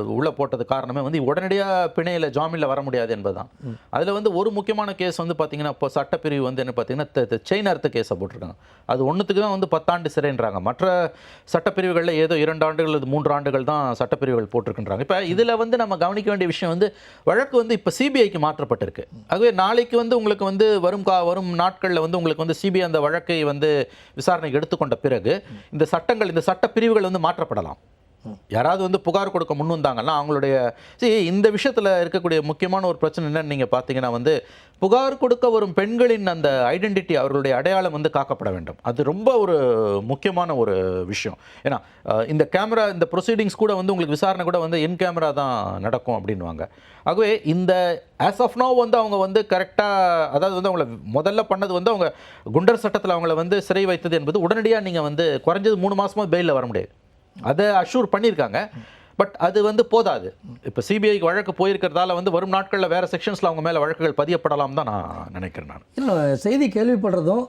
உள்ள போட்டது காரணமே வந்து உடனடியா பிணையில ஜாமீன்ல வர முடியாது என்பதுதான். அதுல வந்து ஒரு முக்கியமான கேஸ் வந்து பாத்தீங்கன்னா இப்போ சட்டப்பிரிவு வந்து என்ன பார்த்தீங்கன்னா செயின் அர்த்த கேஸை போட்டிருக்காங்க. அது ஒண்ணுத்துக்கு தான் வந்து பத்தாண்டு சிறைன்றாங்க. மற்ற சட்டப்பிரிவுகளில் ஏதோ இரண்டு ஆண்டுகள் அல்லது மூன்று ஆண்டுகள் தான் சட்டப்பிரிவுகள் போட்டிருக்கின்றாங்க. இப்போ இதில் வந்து நம்ம கவனிக்க வேண்டிய விஷயம் வந்து வழக்கு வந்து இப்போ சிபிஐக்கு மாற்றப்பட்டிருக்கு. ஆகவே நாளைக்கு வந்து உங்களுக்கு வந்து வரும் கா வரும் நாட்களில் வந்து உங்களுக்கு வந்து சிபிஐ அந்த வழக்கை வந்து விசாரணைக்கு எடுத்துக்கொண்ட பிறகு இந்த சட்டங்கள் இந்த சட்ட பிரிவுகள் வந்து மாற்றப்படலாம். யாராவது வந்து புகார் கொடுக்க முன் வந்தாங்கன்னா அவங்களுடைய சரி இந்த விஷயத்தில் இருக்கக்கூடிய முக்கியமான ஒரு பிரச்சனை என்னன்னு நீங்கள் பார்த்தீங்கன்னா வந்து புகார் கொடுக்க வரும் பெண்களின் அந்த ஐடென்டிட்டி அவர்களுடைய அடையாளம் வந்து காக்கப்பட வேண்டும். அது ரொம்ப ஒரு முக்கியமான ஒரு விஷயம். ஏன்னா இந்த கேமரா இந்த ப்ரொசீடிங்ஸ் கூட வந்து உங்களுக்கு விசாரணை கூட வந்து இன் கேமரா தான் நடக்கும் அப்படின்வாங்க ஆகவே இந்த ஆஸ் ஆஃப் நோ வந்து அவங்க வந்து கரெக்டாக அதாவது வந்து அவங்கள முதல்ல பண்ணது வந்து அவங்க குண்டர் சட்டத்தில் அவங்கள வந்து சிறை வைத்தது என்பது உடனடியாக நீங்கள் வந்து குறைஞ்சது மூணு மாதமாக பெயிலில் வர முடியாது. அதை அஷூர் பண்ணியிருக்காங்க. பட் அது வந்து போதாது. இப்போ சிபிஐக்கு வழக்கு போயிருக்கிறதால வந்து வரும் நாட்களில் வேற செக்ஷன்ஸில் அவங்க மேலே வழக்குகள் பதியப்படலாம் தான் நான் நினைக்கிறேன் நான். இல்லை செய்தி கேள்விப்படுறதும்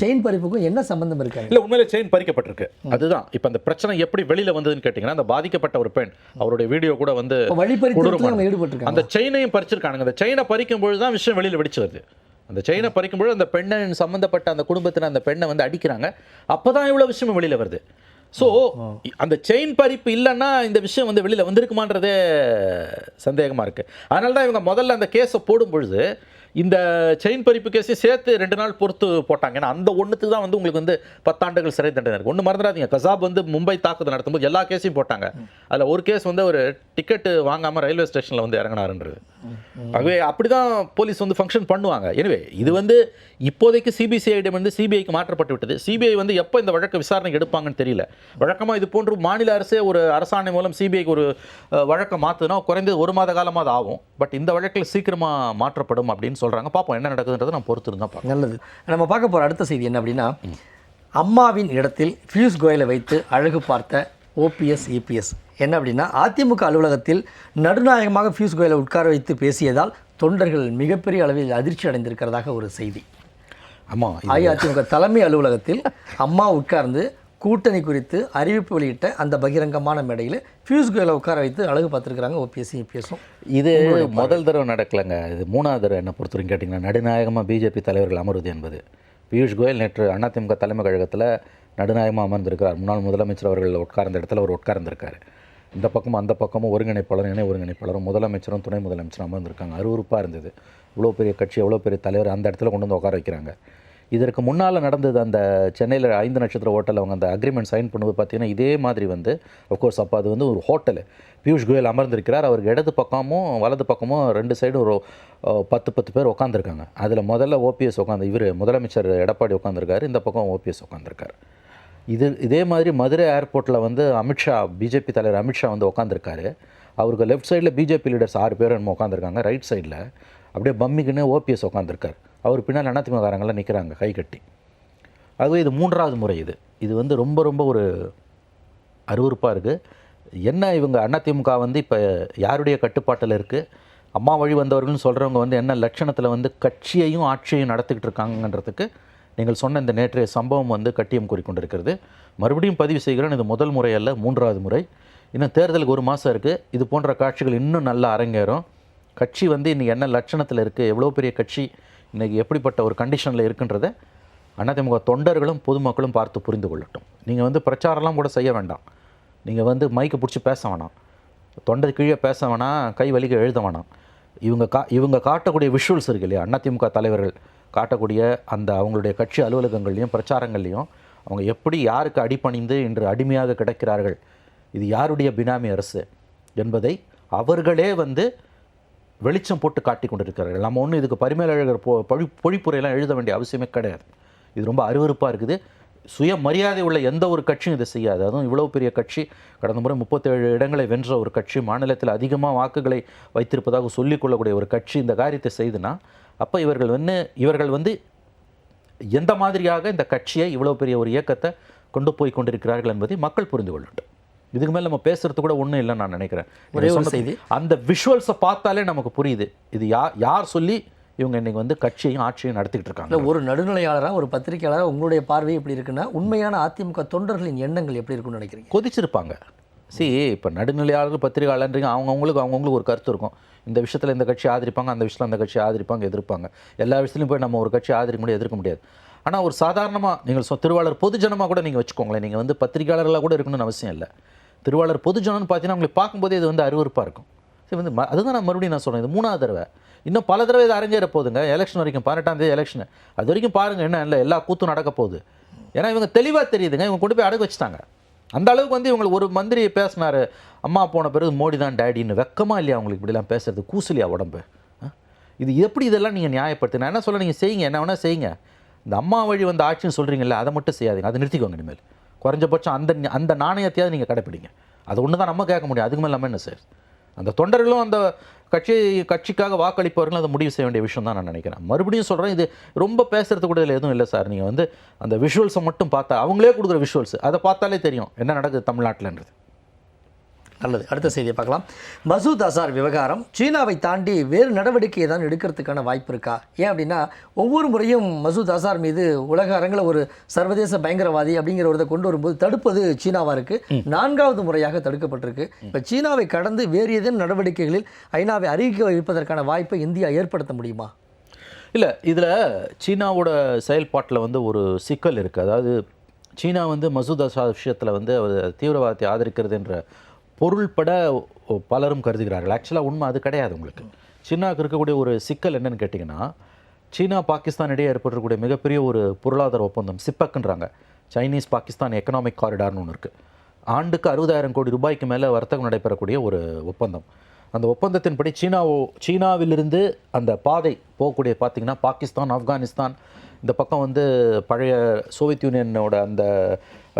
செயின் பறிப்புக்கும் என்ன சம்பந்தம் இருக்காங்க இல்லை உண்மையிலே செயின் பறிக்கப்பட்டிருக்கு. அதுதான். இப்போ அந்த பிரச்சனை எப்படி வெளியில் வந்ததுன்னு கேட்டிங்கன்னா அந்த பாதிக்கப்பட்ட ஒரு பெண் அவருடைய வீடியோ கூட வந்து ஈடுபட்டிருக்காங்க. அந்த செயினையும் பறிச்சிருக்கானுங்க. அந்த செயினை பறிக்கும் பொழுது தான் விஷயம் வெளியில் வெடிச்சு வருது அந்த செயினை பறிக்கும் பொழுது அந்த பெண்ணை சம்மந்தப்பட்ட அந்த குடும்பத்தினர் அந்த பெண்ணை வந்து அடிக்கிறாங்க. அப்போ தான் இவ்வளோ விஷயம் வெளியில் வருது. ஸோ அந்த செயின் பறிப்பு இல்லைன்னா இந்த விஷயம் வந்து வெளியில் வந்திருக்குமான்றதே சந்தேகமாக இருக்குது அதனால தான் இவங்க முதல்ல அந்த கேஸை போடும் பொழுது இந்த செயின் பறிப்பு கேஸையும் சேர்த்து ரெண்டு நாள் பொறுத்து போட்டாங்க. ஏன்னா அந்த ஒன்றுத்துக்கு தான் வந்து உங்களுக்கு வந்து பத்தாண்டுகள் சிறை தண்டனை இருக்கு. ஒன்று மறந்துடாதீங்க. கசாப் வந்து மும்பை தாக்குதல் நடத்தும்போது எல்லா கேஸையும் போட்டாங்க. அதில் ஒரு கேஸ் வந்து ஒரு டிக்கெட்டு வாங்காமல் ரயில்வே ஸ்டேஷனில் வந்து இறங்கினாருன்றது. ஆகவே அப்படி தான் போலீஸ் வந்து ஃபங்க்ஷன் பண்ணுவாங்க. எனவே இது வந்து இப்போதைக்கு சிபிசிஐடம் வந்து சிபிஐக்கு மாற்றப்பட்டு விட்டது. சிபிஐ வந்து எப்போ இந்த வழக்கு விசாரணைக்கு எடுப்பாங்கன்னு தெரியல. வழக்கமாக இது போன்று மாநில அரசே ஒரு அரசாணை மூலம் சிபிஐக்கு ஒரு வழக்கை மாற்றுனா குறைந்தது ஒரு மாத காலமாக அது ஆகும். பட் இந்த வழக்கில் சீக்கிரமாக மாற்றப்படும் அப்படின்னு சொல்கிறாங்க பார்ப்போம் என்ன நடக்குதுன்றதை நான் பொறுத்து பார்ப்போம் நல்லது. நம்ம பார்க்க போகிற அடுத்த செய்தி என்ன அப்படின்னா அம்மாவின் இடத்தில் பியூஷ் கோயலை வைத்து அழகு பார்த்த ஓபிஎஸ் இபிஎஸ் என்ன அப்படின்னா அதிமுக அலுவலகத்தில் நடுநாயகமாக பியூஷ் கோயலை உட்கார வைத்து பேசியதால் தொண்டர்கள் மிகப்பெரிய அளவில் அதிர்ச்சி அடைந்திருக்கிறதாக ஒரு செய்தி. ஆமாம் அஇஅதிமுக தலைமை அலுவலகத்தில் அம்மா உட்கார்ந்து கூட்டணி குறித்து அறிவிப்பு வெளியிட்ட அந்த பகிரங்கமான மேடையில் பியூஷ் கோயலை உட்கார வைத்து அழகு பார்த்துருக்காங்க ஓபிஎஸ் இபிஎஸும் இது முதல் தடவை நடக்கலைங்க. இது மூணாவது தடவை என்ன பொறுத்தவரைக்கும் கேட்டிங்கன்னா நடுநாயகமாக பிஜேபி தலைவர்கள் அமருவது என்பது. பியூஷ் கோயல் நேற்று அதிமுக தலைமை கழகத்தில் நடுநாயகமாக அமர்ந்திருக்கிறார். முன்னாள் முதலமைச்சர் அவர்கள் உட்கார்ந்த இடத்துல அவர் உட்கார்ந்திருக்காரு. இந்த பக்கமும் அந்த பக்கமும் ஒருங்கிணைப்பாளர் இணை ஒருங்கிணைப்பாளரும் முதலமைச்சரும் துணை முதலமைச்சரும் அமர்ந்திருக்காங்க. அருவருப்பாக இருந்தது. இவ்வளோ பெரிய கட்சி எவ்வளோ பெரிய தலைவர் அந்த இடத்துல கொண்டு வந்து உட்கார வைக்கிறாங்க. இதற்கு முன்னால் நடந்தது அந்த சென்னையில் ஐந்து நட்சத்திர ஹோட்டல் அவங்க அந்த அக்ரிமெண்ட் சைன் பண்ணும்போது பார்த்தீங்கன்னா இதே மாதிரி வந்து அஃப்கோர்ஸ் அப்போ அது வந்து ஒரு ஹோட்டலு. பியூஷ் கோயல் அமர்ந்திருக்கிறார். அவருக்கு இடது பக்கமும் வலது பக்கமும் ரெண்டு சைடும் ஒரு பத்து பத்து பேர் உட்காந்துருக்காங்க அதில் முதல்ல ஓபிஎஸ் உட்காந்து இவர் முதலமைச்சர் எடப்பாடி உட்காந்துருக்காரு இந்த பக்கம் ஓபிஎஸ் உட்காந்துருக்காரு இது இதே மாதிரி மதுரை ஏர்போர்ட்டில் வந்து அமித்ஷா பிஜேபி தலைவர் அமித்ஷா வந்து உட்காந்துருக்காரு அவருக்கு லெஃப்ட் சைடில் பிஜேபி லீடர்ஸ் ஆறு பேர் நம்ம உட்காந்துருக்காங்க ரைட் சைடில் அப்படியே பம்மிக்குன்னு ஓபிஎஸ் உட்காந்துருக்காரு அவர் பின்னால் அதிமுககாரங்களாம் நிற்கிறாங்க கை கட்டி. ஆகவே இது மூன்றாவது முறை இது. இது வந்து ரொம்ப ரொம்ப ஒரு அருவருப்பாக இருக்குது என்ன இவங்க அதிமுக வந்து இப்போ யாருடைய கட்டுப்பாட்டில் இருக்குது அம்மா வழி வந்தவர்கள்னு சொல்கிறவங்க வந்து என்ன லட்சணத்தில் வந்து கட்சியையும் ஆட்சியையும் நடத்திக்கிட்டு இருக்காங்கன்றதுக்கு நீங்கள் சொன்ன இந்த நேற்றைய சம்பவம் வந்து கட்டியம் கூறிக்கொண்டிருக்கிறது. மறுபடியும் பதிவு செய்கிறேன். இது முதல் முறை அல்ல மூன்றாவது முறை. இன்னும் தேர்தலுக்கு ஒரு மாதம் இருக்குது இது போன்ற காட்சிகள் இன்னும் நல்லா அரங்கேறும். கட்சி வந்து இன்றைக்கி என்ன லட்சணத்தில் இருக்குது எவ்வளோ பெரிய கட்சி இன்றைக்கி எப்படிப்பட்ட ஒரு கண்டிஷனில் இருக்குன்றதை அதிமுக தொண்டர்களும் பொதுமக்களும் பார்த்து புரிந்து கொள்ளட்டும். நீங்கள் வந்து பிரச்சாரம்லாம் கூட செய்ய வேண்டாம். நீங்கள் வந்து மைக்கை பிடிச்சி பேச வேணாம். தொண்டை கீழே பேச வேணாம் கை வலிக்க எழுத வேணாம். இவங்க கா இவங்க காட்டக்கூடிய விஷுவல்ஸ் இருக்கு இல்லையா? அதிமுக தலைவர்கள் காட்டக்கூடிய அந்த அவங்களுடைய கட்சி அலுவலகங்கள்லையும் பிரச்சாரங்கள்லையும் அவங்க எப்படி யாருக்கு அடிபணிந்து இன்று அடிமையாக கிடக்கிறார்கள்? இது யாருடைய பினாமி அரசு என்பதை அவர்களே வந்து வெளிச்சம் போட்டு காட்டி கொண்டிருக்கிறார்கள். நம்ம ஒன்றும் இதுக்கு பரிமேலழகர் பொ பொழி பொழிப்புரையெல்லாம் எழுத வேண்டிய அவசியமே கிடையாது. இது ரொம்ப அருவருப்பாக இருக்குது. சுய மரியாதை உள்ள எந்த ஒரு கட்சியும் இதை செய்யாது. அதுவும் இவ்வளோ பெரிய கட்சி கடந்த முறை முப்பத்தேழு இடங்களை வென்ற ஒரு கட்சி மாநிலத்தில் அதிகமாக வாக்குகளை வைத்திருப்பதாக சொல்லிக்கொள்ளக்கூடிய ஒரு கட்சி இந்த காரியத்தை செய்துனா அப்போ இவர்கள் வந்து இவர்கள் வந்து எந்த மாதிரியாக இந்த கட்சியை இவ்வளோ பெரிய ஒரு இயக்கத்தை கொண்டு போய் கொண்டிருக்கிறார்கள் என்பதை மக்கள் புரிந்து கொள்ளட்டும். இதுக்கு மேலே நம்ம பேசுறது கூட ஒன்றும் இல்லைன்னு நான் நினைக்கிறேன். ஒரே செய்தி. அந்த விஷுவல்ஸை பார்த்தாலே நமக்கு புரியுது. இது யார் யார் சொல்லி இவங்க இன்னைக்கு வந்து கட்சியையும் ஆட்சியையும் நடத்திக்கிட்டு இருக்காங்க? இல்லை ஒரு நடுநிலையாளராக ஒரு பத்திரிகையாளராக உங்களுடைய பார்வை எப்படி இருக்குன்னா உண்மையான அதிமுக தொண்டர்களின் எண்ணங்கள் எப்படி இருக்குன்னு நினைக்கிறீங்க? கொதிச்சிருப்பாங்க. சி இப்போ நடுநிலையாளர்கள் பத்திரிகையாளர்ன்றீங்க அவங்கவுங்களுக்கு அவங்கவுங்களுக்கு ஒரு கருத்து இருக்கும். இந்த விஷயத்தில் இந்த கட்சி ஆதரிப்பாங்க அந்த விஷயத்தில் அந்த கட்சி ஆதரிப்பாங்க எதிர்ப்பாங்க. எல்லா விஷயத்துலையும் போய் நம்ம ஒரு கட்சி ஆதரிக்க முடியாது எதிர்க்க முடியாது. ஆனால் ஒரு சாதாரணமாக நீங்கள் சொ திருவாளர் பொதுஜனமாக கூட நீங்கள் வச்சுக்கோங்களேன். நீங்கள் வந்து பத்திரிகையாளர்களாக கூட இருக்கணும்னு அவசியம் இல்லை. திருவாளர் பொதுஜனம்னு பார்த்தீங்கன்னா உங்களுக்கு பார்க்கும்போதே இது வந்து அருவருப்பாக இருக்கும். சரி வந்து ம- அதுதான் நான் மறுபடியும் நான் சொல்கிறேன் இது மூணாவது தடவை. இன்னும் பல தடவை இது அரங்கேற போதுங்க எலெக்ஷன் வரைக்கும் பதினெட்டாம் தேதி எலெக்ஷன் அது வரைக்கும் பாருங்கள் என்ன இல்லை எல்லா கூத்தும் நடக்க போகுது. ஏன்னா இவங்க தெளிவாக தெரியுதுங்க. இவங்க கொண்டு போய் அடகு வச்சுட்டாங்க. அந்த அளவுக்கு வந்து இவங்களுக்கு ஒரு மந்திரி பேசினார். அம்மா போன பிறகு மோடி தான் டேடின்னு வெக்கமாக இல்லையா அவங்களுக்கு இப்படிலாம் பேசுறது? கூசலியா உடம்பு? இது எப்படி இதெல்லாம் நீங்கள் நியாயப்படுத்து நான் என்ன சொல்ல நீங்கள் செய்யுங்க. என்ன வேணால் செய்யுங்க. இந்த அம்மா வழி வந்து ஆட்சின்னு சொல்கிறீங்கல்ல அதை மட்டும் செய்யாதீங்க. அதை நிறுத்திக்கோங்க இனிமேல். குறைஞ்சபட்சம் அந்த அந்த நாணயத்தையாவது நீங்கள் கடைப்பிடிங்க. அது ஒன்று தான் நம்ம கேட்க முடியும். அதுக்கு மேலே நம்ம என்ன சார் அந்த தொண்டர்களும் அந்த கட்சி கட்சிக்காக வாக்களிப்பவர்கள் அதை முடிவு செய்ய வேண்டிய விஷயம் தான் நான் நினைக்கிறேன். மறுபடியும் சொல்கிறேன் இது ரொம்ப பேசுறதுக்கு கூட இதில் எதுவும் இல்லை சார். நீங்கள் வந்து அந்த விஷுவல்ஸை மட்டும் பார்த்தா அவங்களே கொடுக்குற விஷுவல்ஸ் அதை பார்த்தாலே தெரியும் என்ன நடக்குது தமிழ்நாட்டில்ன்றது. நல்லது. அடுத்த செய்தியை பார்க்கலாம். மசூத் அசார் விவகாரம் சீனாவை தாண்டி வேறு நடவடிக்கை ஏதாவது எடுக்கிறதுக்கான வாய்ப்பு இருக்கா? ஏன் அப்படின்னா ஒவ்வொரு முறையும் மசூத் அசார் மீது உலக அரங்கில் ஒரு சர்வதேச பயங்கரவாதி அப்படிங்கிற ஒரு இதை கொண்டு வரும்போது தடுப்பது சீனாவா இருக்கு? நான்காவது முறையாக தடுக்கப்பட்டிருக்கு. இப்போ சீனாவை கடந்து வேறு ஏதேனும் நடவடிக்கைகளில் ஐநாவை அறிவிக்க வைப்பதற்கான வாய்ப்பை இந்தியா ஏற்படுத்த முடியுமா? இல்லை இதில் சீனாவோட செயல்பாட்டில் வந்து ஒரு சிக்கல் இருக்குது அதாவது சீனா வந்து மசூத் அசார் விஷயத்தில் வந்து அவர் தீவிரவாதத்தை ஆதரிக்கிறது என்ற பொருள்பட பலரும் கருதுகிறார்கள். ஆக்சுவலாக உண்மை அது கிடையாது உங்களுக்கு. சீனாவுக்கு இருக்கக்கூடிய ஒரு சிக்கல் என்னன்னு கேட்டிங்கன்னா சீனா பாகிஸ்தான் இடையே ஏற்பட்டிருக்கக்கூடிய மிகப்பெரிய ஒரு பொருளாதார ஒப்பந்தம் சிப்பக்குன்றாங்க. சைனீஸ் பாகிஸ்தான் எக்கனாமிக் காரிடார்னு ஒன்று இருக்குது ஆண்டுக்கு அறுபதாயிரம் கோடி ரூபாய்க்கு மேலே வர்த்தகம் நடைபெறக்கூடிய ஒரு ஒப்பந்தம். அந்த ஒப்பந்தத்தின்படி சீனாவோ சீனாவிலிருந்து அந்த பாதை போகக்கூடிய பார்த்தீங்கன்னா பாகிஸ்தான் ஆப்கானிஸ்தான் இந்த பக்கம் வந்து பழைய சோவியத் யூனியனோட அந்த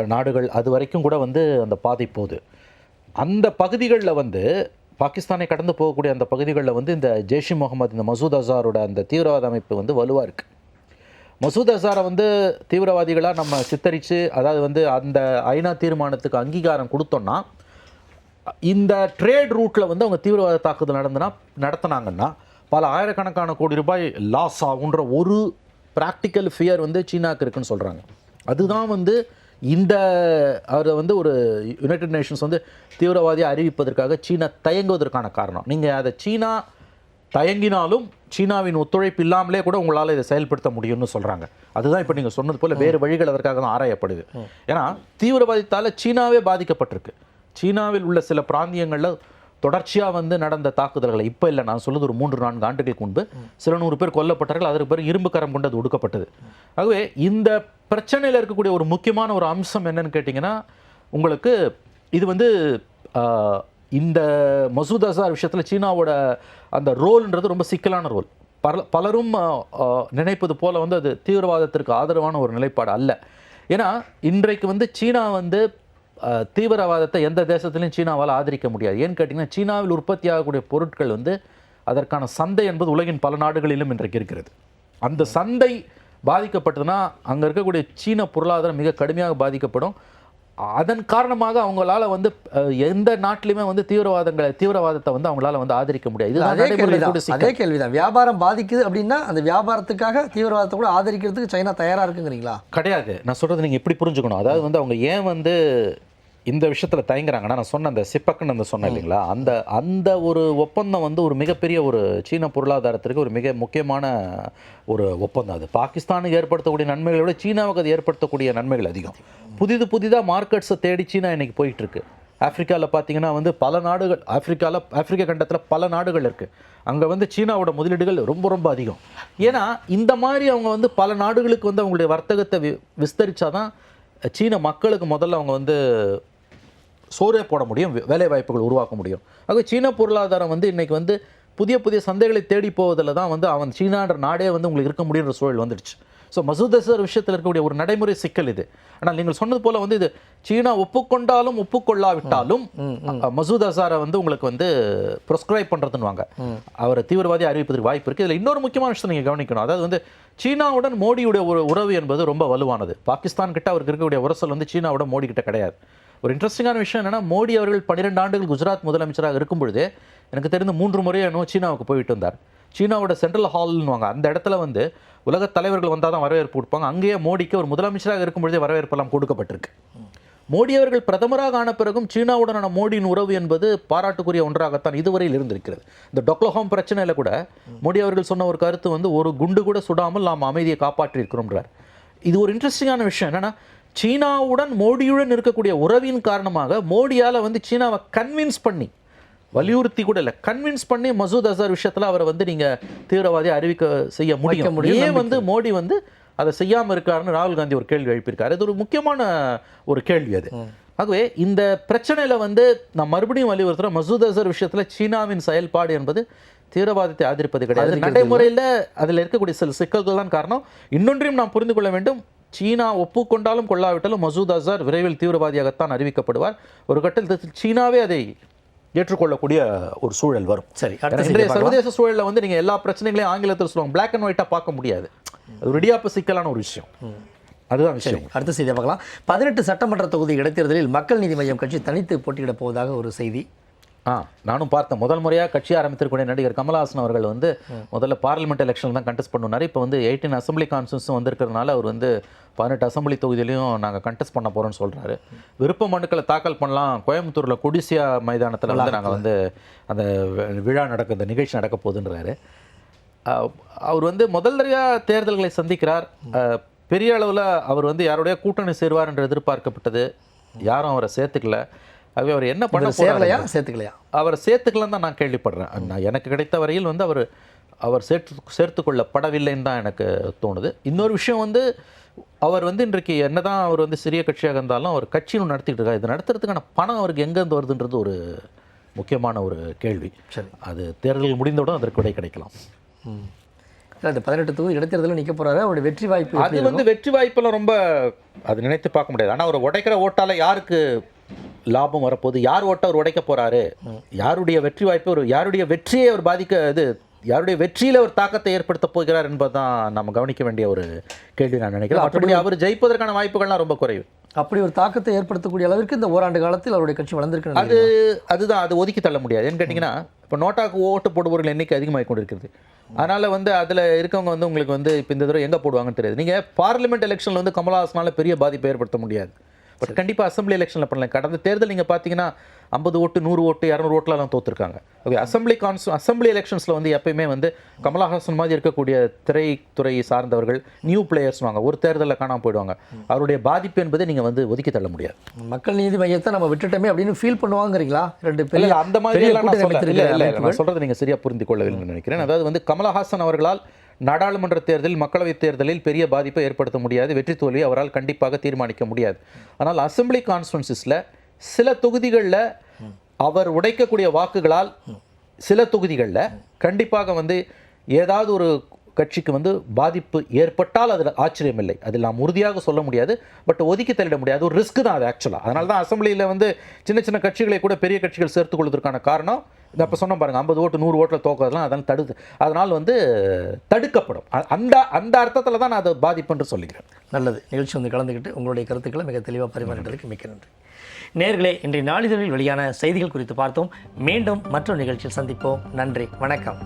நாடுகள் அது வரைக்கும் கூட வந்து அந்த பாதை போகுது. அந்த பகுதிகளில் வந்து பாகிஸ்தானை கடந்து போகக்கூடிய அந்த பகுதிகளில் வந்து இந்த ஜெய்ஷி முகமது இந்த மசூத் அசாரோட அந்த தீவிரவாத அமைப்பு வந்து வலுவாக இருக்குது மசூத் அசாரை வந்து தீவிரவாதிகளாக நம்ம சித்தரித்து அதாவது வந்து அந்த ஐநா தீர்மானத்துக்கு அங்கீகாரம் கொடுத்தோம்னா இந்த ட்ரேட் ரூட்டில் வந்து அவங்க தீவிரவாத தாக்குதல் நடந்துனா நடத்தினாங்கன்னா பல ஆயிரக்கணக்கான கோடி ரூபாய் லாஸ் ஆகுன்ற ஒரு ப்ராக்டிக்கல் ஃபியர் வந்து சீனாவுக்கு இருக்குன்னு சொல்கிறாங்க அதுதான் வந்து இந்த அவரை வந்து ஒரு யுனைடெட் நேஷன்ஸ் வந்து தீவிரவாதியை அறிவிப்பதற்காக சீனா தயங்குவதற்கான காரணம். நீங்கள் அதை சீனா தயங்கினாலும் சீனாவின் ஒத்துழைப்பு இல்லாமலே கூட உங்களால் இதை செயல்படுத்த முடியும்னு சொல்கிறாங்க அதுதான் இப்போ நீங்கள் சொன்னது போல் வேறு வழிகள் அதற்காக தான் ஆராயப்படுது. ஏன்னா தீவிரவாதத்தால் சீனாவே பாதிக்கப்பட்டிருக்கு. சீனாவில் உள்ள சில பிராந்தியங்களில் தொடர்ச்சியாக வந்து நடந்த தாக்குதல்களை இப்போ இல்லை நான் சொல்லுது ஒரு மூன்று நான்கு ஆண்டுகளுக்கு முன்பு சில நூறு பேர் கொல்லப்பட்டார்கள் அதற்கு பிறகு இரும்பு கரம் கொண்டு அது ஒடுக்கப்பட்டது. ஆகவே இந்த பிரச்சனையில் இருக்கக்கூடிய ஒரு முக்கியமான ஒரு அம்சம் என்னன்னு கேட்டிங்கன்னா உங்களுக்கு இது வந்து இந்த மசூத் அசார் விஷயத்தில் சீனாவோட அந்த ரோல்ன்றது ரொம்ப சிக்கலான ரோல். பல பலரும் நினைப்பது போல் வந்து அது தீவிரவாதத்திற்கு ஆதரவான ஒரு நிலைப்பாடு அல்ல. ஏன்னா இன்றைக்கு வந்து சீனா வந்து தீவிரவாதத்தை எந்த தேசத்திலையும் சீனாவால் ஆதரிக்க முடியாது. ஏன்னு கேட்டிங்கன்னா சீனாவில் உற்பத்தி ஆகக்கூடிய பொருட்கள் வந்து அதற்கான சந்தை என்பது உலகின் பல நாடுகளிலும் இன்றைக்கு இருக்கிறது. அந்த சந்தை பாதிக்கப்பட்டதுன்னா அங்கே இருக்கக்கூடிய சீன பொருளாதாரம் மிக கடுமையாக பாதிக்கப்படும். அதன் காரணமாக அவங்களால வந்து எந்த நாட்டிலுமே வந்து தீவிரவாதங்களை தீவிரவாதத்தை வந்து அவங்களால வந்து ஆதரிக்க முடியாது. அதே கேள்விதான். அதே கேள்விதான். வியாபாரம் பாதிக்குது அப்படின்னா அந்த வியாபாரத்துக்காக தீவிரவாதத்தை கூட ஆதரிக்கிறதுக்கு சைனா தயாரா இருக்குங்கிறீங்களா? கிடையாது. நான் சொல்றது நீங்க எப்படி புரிஞ்சுக்கணும். அதாவது வந்து அவங்க ஏன் வந்து இந்த விஷயத்துல தயங்குறாங்கன்னா நான் சொன்ன அந்த சிப்பக்குன்னு அந்த சொன்னேன் இல்லைங்களா? அந்த அந்த ஒரு ஒப்பந்தம் வந்து ஒரு மிகப்பெரிய ஒரு சீன பொருளாதாரத்திற்கு ஒரு மிக முக்கியமான ஒரு ஒப்பந்தம் அது. பாகிஸ்தானுக்கு ஏற்படுத்தக்கூடிய நன்மைகளை விட சீனாவுக்கு அது ஏற்படுத்தக்கூடிய நன்மைகள் அதிகம். புதிது புதிதாக மார்க்கெட்ஸை தேடி சீனா இன்னைக்கு போயிட்டு இருக்கு ஆப்பிரிக்காவில் பார்த்தீங்கன்னா வந்து பல நாடுகள் ஆப்பிரிக்காவில் ஆப்பிரிக்க கண்டத்தில் பல நாடுகள் இருக்குது அங்கே வந்து சீனாவோட முதலீடுகள் ரொம்ப ரொம்ப அதிகம். ஏன்னா இந்த மாதிரி அவங்க வந்து பல நாடுகளுக்கு வந்து அவங்களுடைய வர்த்தகத்தை வி விஸ்தரிச்சாதான் சீன மக்களுக்கு முதல்ல அவங்க வந்து சோறே போட முடியும் வேலை வாய்ப்புகள் உருவாக்க முடியும். ஆக சீன பொருளாதாரம் வந்து இன்னைக்கு வந்து புதிய புதிய சந்தைகளை தேடி போவதில் தான் வந்து அவன் சீனான்ற நாடே வந்து உங்களுக்கு இருக்க முடியுன்ற சூழல் வந்துடுச்சு. ஸோ மசூத் அசர் விஷயத்தில் இருக்கக்கூடிய ஒரு நடைமுறை சிக்கல் இது. ஆனால் நீங்கள் சொன்னது போல வந்து இது சீனா ஒப்புக்கொண்டாலும் ஒப்புக்கொள்ளாவிட்டாலும் மசூத் அசாரை வந்து உங்களுக்கு வந்து ப்ரொஸ்கிரைப் பண்ணுறதுன்னு அவரை தீவிரவாதி அறிவிப்பதற்கு வாய்ப்பு இருக்குது இதில் இன்னொரு முக்கியமான விஷயம் நீங்கள் கவனிக்கணும். அதாவது வந்து சீனாவுடன் மோடியுடைய ஒரு உறவு என்பது ரொம்ப வலுவானது. பாகிஸ்தான் கிட்ட அவருக்கு இருக்கக்கூடிய உரசல் வந்து சீனாவோட மோடி கிட்ட கிடையாது. ஒரு இன்ட்ரெஸ்டிங்கான விஷயம் என்னென்னா மோடி அவர்கள் பன்னிரெண்டு ஆண்டுகள் குஜராத் முதலமைச்சராக இருக்கும் பொழுது எனக்கு தெரிந்து மூன்று முறையோ என்னவோ சீனாவுக்கு போயிட்டு வந்தார். சீனாவோட சென்ட்ரல் ஹால்னுவாங்க அந்த இடத்துல வந்து உலக தலைவர்கள் வந்தால் தான் வரவேற்பு கொடுப்பாங்க. அங்கேயே மோடிக்கு ஒரு முதலமைச்சராக இருக்கும் பொழுதே வரவேற்பெல்லாம் கொடுக்கப்பட்டிருக்கு. மோடி அவர்கள் பிரதமராக ஆன பிறகும் சீனாவுடனான மோடியின் உறவு என்பது பாராட்டுக்குரிய ஒன்றாகத்தான் இதுவரையில் இருந்திருக்கிறது. இந்த டொக்லஹோம் பிரச்சனையில கூட மோடி அவர்கள் சொன்ன ஒரு கருத்து வந்து ஒரு குண்டு கூட சுடாமல் நாம் அமைதியை காப்பாற்றியிருக்கிறோம்ன்றார் இது ஒரு இன்ட்ரெஸ்டிங்கான விஷயம் என்னன்னா சீனாவுடன் மோடியுடன் இருக்கக்கூடிய உறவின் காரணமாக மோடியால வந்து சீனாவை கன்வின்ஸ் பண்ணி வலியுறுத்தி கூட இல்லை கன்வின்ஸ் பண்ணி மசூத் அசார் விஷயத்துல அவரை வந்து நீங்க தீவிரவாதி அறிவிக்க செய்ய முடியும். ஏன் வந்து மோடி வந்து அதை செய்யாம இருக்காருன்னு ராகுல் காந்தி ஒரு கேள்வி எழுப்பியிருக்காரு. இது ஒரு முக்கியமான ஒரு கேள்வி அது. ஆகவே இந்த பிரச்சனையில வந்து நான் மறுபடியும் வலியுறுத்துறேன் மசூத் அசர் விஷயத்துல சீனாவின் செயல்பாடு என்பது தீவிரவாதத்தை ஆதரிப்பது கிடையாது. நடைமுறையில் அதில் இருக்கக்கூடிய சில சிக்கல்கள் தான் காரணம். இன்னொன்றையும் நாம் புரிந்து கொள்ள வேண்டும். சீனா ஒப்புக்கொண்டாலும் கொள்ளாவிட்டாலும் மசூத் அசார் விரைவில் தீவிரவாதியாகத்தான் அறிவிக்கப்படுவார். ஒரு கட்டத்தில் சீனாவே அதை ஏற்றுக்கொள்ளக்கூடிய ஒரு சூழல் வரும். சரி இன்றைய. சர்வதேச சூழல்ல வந்து நீங்க எல்லா பிரச்சனைகளையும் ஆங்கிலத்தில் சொல்லுவாங்க. பிளாக் அண்ட் ஒயிட்டா பார்க்க முடியாது. அது ஒரு இடியாப்ப சிக்கலான ஒரு விஷயம். அதுதான் விஷயம். அடுத்த செய்தியை பார்க்கலாம். பதினெட்டு சட்டமன்ற தொகுதி இடைத்தேர்தலில் மக்கள் நீதி மய்யம் கட்சி தனித்து போட்டியிடப் போவதாக ஒரு செய்தி. ஆ நானும் பார்த்தேன் முதல் முறையாக கட்சி ஆரம்பித்திருக்கூடிய நடிகர் கமலஹாசன் அவர்கள் வந்து முதல்ல பார்லிமெண்ட் எலெக்ஷன் தான் கண்டெஸ்ட் பண்ணுனார். இப்போ வந்து எயிட்டீன் அசம்பிளி கான்ஸ்டன்ஸும் வந்திருக்கிறதுனால அவர் வந்து பதினெட்டு அசம்பிளி தொகுதியிலையும் நாங்கள் கண்டெஸ்ட் பண்ண போகிறோம்னு சொல்கிறாரு விருப்ப மனுக்களை தாக்கல் பண்ணலாம். கோயம்புத்தூரில் கொடிசியா மைதானத்தில் வந்து நாங்கள் வந்து அந்த விழா நடக்க இந்த நிகழ்ச்சி நடக்க போகுதுன்றாரு. அவர் வந்து முதல் தடவையாக தேர்தல்களை சந்திக்கிறார். பெரிய அளவில் அவர் வந்து யாருடைய கூட்டணி சேருவார் என்று எதிர்பார்க்கப்பட்டது. யாரும் அவரை சேர்த்துக்கல. ஆகவே அவர் என்ன பண்ண சேரலையா சேர்த்துக்கலையா? அவரை சேர்த்துக்கலாம் தான் நான் கேள்விப்படுறேன். நான் எனக்கு கிடைத்த வரையில் வந்து அவர் அவர் சேர்த்து சேர்த்து கொள்ளப்படவில்லைன்னு தான் எனக்கு தோணுது. இன்னொரு விஷயம் வந்து அவர் வந்து இன்றைக்கு என்னதான் அவர் வந்து சிறிய கட்சியாக இருந்தாலும் அவர் கட்சியும் நடத்திட்டு இருக்காரு. இது நடத்துறதுக்கான பணம் அவருக்கு எங்கேருந்து வருதுன்றது ஒரு முக்கியமான ஒரு கேள்வி. சரி. அது தேர்தல் முடிந்தவுடன் அதற்கு விடை கிடைக்கலாம். இல்லை இந்த பதினெட்டு தொகுதி இடைத்தேர்தலில் நிற்க போறாரு. அவருடைய வெற்றி வாய்ப்பு அது வந்து வெற்றி வாய்ப்பெல்லாம் ரொம்ப அது நினைத்து பார்க்க முடியாது. ஆனால் அவர் உடைக்கிற ஓட்டால யாருக்கு லாபம் வரப்போகுது. யார் ஓட்ட அவர் உடைக்க போறாரு? யாருடைய வெற்றி வாய்ப்பு ஒரு யாருடைய வெற்றியை அவர் பாதிக்க இது யாருடைய வெற்றியில ஒரு தாக்கத்தை ஏற்படுத்த போகிறார் என்பதுதான் நம்ம கவனிக்க வேண்டிய ஒரு கேள்வி நான் நினைக்கிறேன். மற்றபடி அவர் ஜெயிப்பதற்கான வாய்ப்புகள்லாம் ரொம்ப குறைவு. அப்படி ஒரு தாக்கத்தை ஏற்படுத்தக்கூடிய அளவிற்கு இந்த ஓராண்டு காலத்தில் அவருடைய கட்சி வளர்ந்திருக்கு அது அதுதான் அது ஒதுக்கி தள்ள முடியாது. ஏன்னு கேட்டிங்கன்னா இப்போ நோட்டாக்கு ஓட்டு போடுபவர்கள் எண்ணிக்கை அதிகமாகி கொண்டிருக்கிறது. அதனால் வந்து அதில் இருக்கவங்க வந்து உங்களுக்கு வந்து இப்போ இந்த தடவை எங்கே போடுவாங்கன்னு தெரியாது. நீங்கள் பார்லிமெண்ட் எலெக்ஷனில் வந்து கமலஹாசனால பெரிய பாதிப்பை ஏற்படுத்த முடியாது. பட் கண்டிப்பாக அசம்பிளி எலெக்ஷனில் பண்ணலாம். கடந்த தேர்தல் நீங்கள் பார்த்தீங்கன்னா ஐம்பது ஓட்டு நூறு ஓட்டு இரநூறு ஓட்டுலாம் தோத்துருக்காங்க. ஓகே அசம்பிளி கான்ஸ் அசம்பிளி எலெக்ஷன்ஸில் வந்து எப்பயுமே வந்து கமலஹாசன் மாதிரி இருக்கக்கூடிய திரைத்துறை சார்ந்தவர்கள் நியூ பிளேயர்ஸ் வாங்க. ஒரு தேர்தலில் காணாமல் போயிடுவாங்க. அவருடைய பாதிப்பு என்பதை நீங்கள் வந்து ஒதுக்கி தள்ள முடியாது. மக்கள் நீதி மையத்தை நம்ம விட்டுட்டோமே அப்படின்னு ஃபீல் பண்ணுவாங்கிறீங்களா? ரெண்டு இல்ல, அந்த மாதிரி நான் கூட்டணி சொல்ல- இல்ல, இல்ல, இல்ல, அமைத்திருக்கிற நான் சொல்றதை நீங்க சரியா புரிந்து கொள்ளவில்லைன்னு நினைக்கிறேன். அதாவது வந்து கமலஹாசன் அவர்களால் நாடாளுமன்ற தேர்தலில் மக்களவைத் தேர்தலில் பெரிய பாதிப்பை ஏற்படுத்த முடியாது. வெற்றி தோல்வியை அவரால் கண்டிப்பாக தீர்மானிக்க முடியாது. ஆனால் அசெம்பிளி கான்ஸ்டன்சிஸில் சில தொகுதிகளில் அவர் உடைக்கக்கூடிய வாக்குகளால் சில தொகுதிகளில் கண்டிப்பாக வந்து ஏதாவது ஒரு கட்சிக்கு வந்து பாதிப்பு ஏற்பட்டால் அதில் ஆச்சரியமில்லை. அதில் நாம் உறுதியாக சொல்ல முடியாது பட் ஒதுக்கி தள்ளிட முடியாது. ஒரு ரிஸ்க் தான் அது ஆக்சுவலாக அதனால தான் அசம்பிளியில் வந்து சின்ன சின்ன கட்சிகளை கூட பெரிய கட்சிகள் சேர்த்துக் கொள்வதற்கான காரணம் இந்த அப்போ சொன்ன ஐம்பது ஓட்டு நூறு ஓட்டில் தோக்கிறதுலாம் அதனால் தடுத்து அதனால் வந்து தடுக்கப்படும். அந்த அந்த அர்த்தத்தில் தான் நான் அதை பாதிப்பு என்று சொல்லிக்கிறேன். நல்லது. நிகழ்ச்சி வந்து கலந்துக்கிட்டு உங்களுடைய கருத்துக்களை மிக தெளிவாக பரிமாறிட்டதுக்கு மிக்க நன்றி. நேர்களே இன்றைய நாளிதழில் வெளியான செய்திகள் குறித்து பார்த்தோம். மீண்டும் மற்றொரு நிகழ்ச்சியில் சந்திப்போம். நன்றி. வணக்கம்.